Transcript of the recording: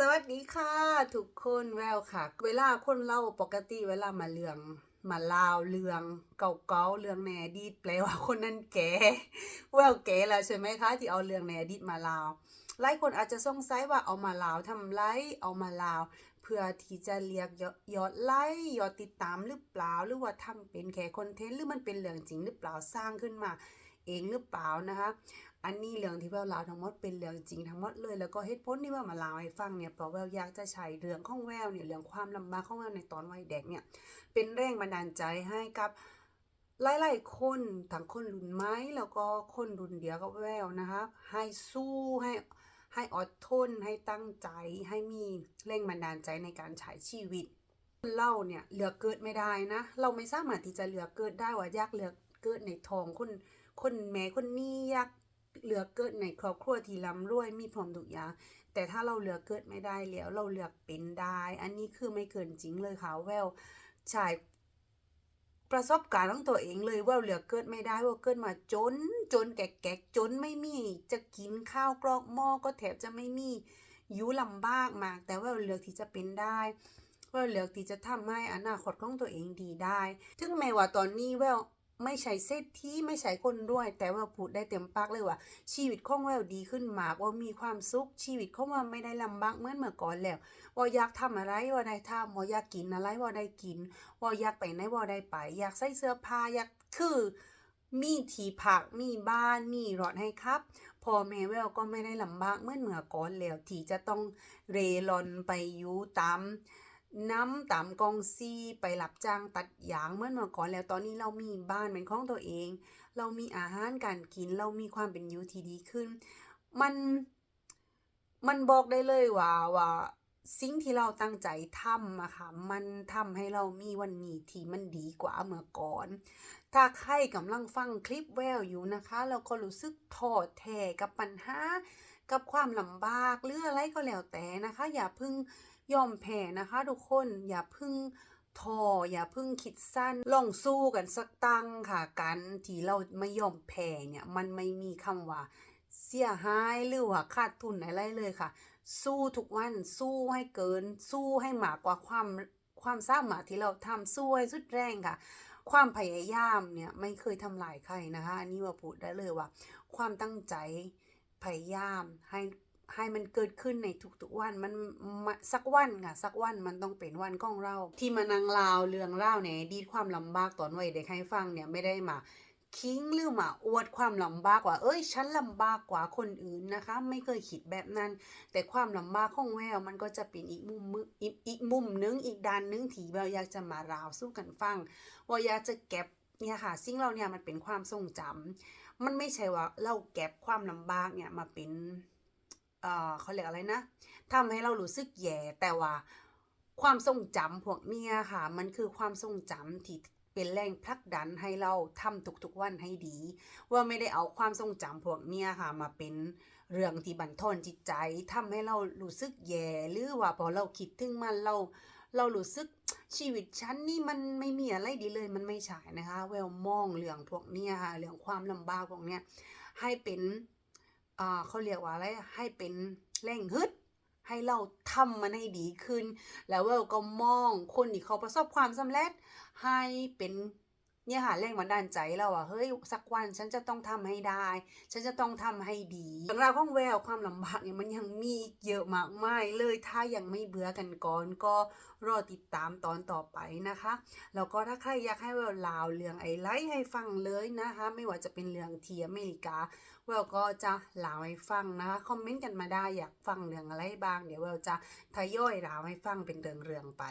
สวัสดีค่ะ ทุกคนแววค่ะ เวลาคนเล่าปกติเวลามาเรื่องมาลาวเรื่องเก่าๆเรื่องในอดีตแปลว่าคนนั้นแก่แววแก่แล้วใช่ไหมคะที่เอาเรื่องในอดีตมาลาวหลายคนอาจจะสงสัยว่าเอามาลาวทำไรเอามาลาว เพื่อที่จะเรียกยอดไลค์ยอดติดตามหรือเปล่าหรือว่าทำเป็นแค่คอนเทนต์หรือมันเป็นเรื่องจริงหรือเปล่าสร้างขึ้นมา เองหรือเปล่านะคะ อันนี้เรื่องที่แววล่าทั้งหมดเป็นเรื่องจริงทั้งหมดเลยแล้วก็เหตุผลที่ว่ามาล่าให้ฟังเนี่ยเพราะแววอยากจะใช้เรื่องข้องแววเนี่ยเรื่องความลำบากข้องแววในตอนวัยเด็กเนี่ยเป็นแรงบันดาลใจให้กับหลายๆคนทั้งคนรุ่นใหม่แล้วก็คนรุ่นเดียวกับแววนะคะให้สู้ให้ให้อดทนให้ตั้งใจให้มีแรงบันดาลใจในการใช้ชีวิตเราเนี่ยเหลือเกิดไม่ได้นะ เราไม่สามารถที่จะเหลือเกิดได้ว่าอยากเหลือเกิดในท้องคน คนแม่คนนี้ยากเหลือเกิดในครอบครัวที่ร่ำรวยมีพร้อมทุกอย่างแต่ถ้าเราเหลือเกิดไม่ได้แล้วเราเลือกเป็นได้ อันนี้คือไม่เกินจริงเลยค่ะแววใช่ประสบการณ์ของตัวเองเลยว่าเหลือเกิดไม่ได้ว่าเกิดมาจน จนแก่ๆจนไม่มี จะกินข้าวกรอกหม้อก็แทบจะไม่มีอยู่ลำบากมาก แต่ว่าเลือกที่จะเป็นได้ว่าเลือกที่จะทำให้อนาคตของตัวเองดีได้ ถึงแม้ว่าตอนนี้แวว ไม่ใช่เศรษฐีไม่ใช่คนรวย แต่ว่าพูดได้เต็มปากเลยว่า ชีวิตของแววดีขึ้นมากว่ามีความสุขชีวิตของแววไม่ได้ลำบากเหมือนเมื่อก่อนแล้วว่าอยากทำอะไรว่าได้ทำว่าอยากกินอะไรว่าได้กินว่าอยากไปไหนว่าได้ไป อยากใส่เสื้อผ้าอยากคือมีที่พักมีบ้านมีรถให้ครับพ่อแม่แววก็ไม่ได้ลำบากเหมือนเมื่อก่อนแล้วที่จะต้องเรร่อนไปอยู่ตาม น้ำตามกองซีไปรับจ้างตัดยางเมื่อเมื่อก่อนแล้วตอนนี้เรามีบ้านเป็นของตัวเอง เรามีอาหารการกินเรามีความเป็นอยู่ที่ดีขึ้น มันมันบอกได้เลยว่าว่าสิ่งที่เราตั้งใจทำอะค่ะมันทำให้เรามีวันนี้ที่มันดีกว่าเมื่อก่อน ถ้าใครกำลังฟังคลิปแววอยู่นะคะแล้วก็รู้สึกท้อแท้กับปัญหา กับความลำบากหรืออะไรก็แล้วแต่นะคะ อย่าเพึ่ง ยอมแพ้นะคะทุกคนอย่าพึ่งท้ออย่าพึ่งคิดสั้นลองสู้กันสักตั้งค่ะการที่เราไม่ยอมแพ้เนี่ยมันไม่มีคำว่าเสียหายหรือว่าขาดทุนอะไรเลยค่ะ สู้ทุกวันสู้ให้เกิน สู้ให้มากกว่าความความสามารถที่เราทำสู้ให้สุดแรงค่ะ ความพยายามเนี่ยไม่เคยทำลายใครนะคะอันนี้ว่าพูดได้เลยว่า ความตั้งใจพยายามให้ ให้มันเกิดขึ้นในทุกๆวันมันมสักวันค่ะสักวันมันต้องเป็นวันของเรา ที่มานังลาวเรื่องเล่าเนี่ยดีความลำบากตอนวัยเด็กให้ฟังเนี่ยไม่ได้มาคิงหรือมาอวดความลำบากว่าเอ้ยฉันลำบากกว่าคนอื่นนะคะ ไม่เคยคิดแบบนั้น แต่ความลำบากของแววมันก็จะเป็นอีกมุมอีกอีกมุมนึงอีกด้านนึงที่แววอยากจะมาราวสู้กันฟัง ว่าอยากจะเก็บเนี่ยค่ะสิ่งเราเนี่ยมันเป็นความทรงจำมันไม่ใช่ว่าเราเก็บความลำบากเนี่ยมาเป็น เอ่อเขาเรียกอะไรนะทำให้เรารู้สึกแย่แต่ว่าความทรงจำพวกเนี้ยค่ะ มันคือความทรงจำที่เป็นแรงผลักดันให้เราทำทุกๆวันให้ดี ว่าไม่ได้เอาความทรงจำพวกเนี้ยค่ะ มาเป็นเรื่องที่บั่นทอนจิตใจทำให้เรารู้สึกแย่หรือว่าพอเราคิดถึงมันเราเรารู้สึกชีวิตฉันนี่มันไม่มีอะไรดีเลยมันไม่ใช่นะคะ แววมองเรื่องพวกเนี้ยค่ะเรื่องความลำบากพวกเนี้ยให้เป็น เขาเรียกว่าอะไรให้เป็นแรงฮึด ให้เราทำมันให้ดีขึ้น แล้วเววก็มองคนที่เขาประสบความสำเร็จให้เป็น เนี่ยค่ะแรงบันดาลใจเราอะเฮ้ยสักวันฉันจะต้องทำให้ได้ ฉันจะต้องทำให้ดีเรื่องราวของแววความลำบากเนี่ยมันยังมีอีกเยอะมากมายเลยถ้ายังไม่เบื่อกันก่อนก็รอติดตามตอนต่อไปนะคะแล้วก็ถ้าใครอยากให้แววลาวเรื่องไอไลท์ให้ฟังเลยนะคะ ไม่ว่าจะเป็นเรื่องที่อเมริกาแววก็จะเล่าให้ฟังนะคะคอมเมนต์กันมาได้อยากฟังเรื่องอะไรบ้าง เดี๋ยวแววจะทยอยเล่าให้ฟังเป็นเรื่องๆไป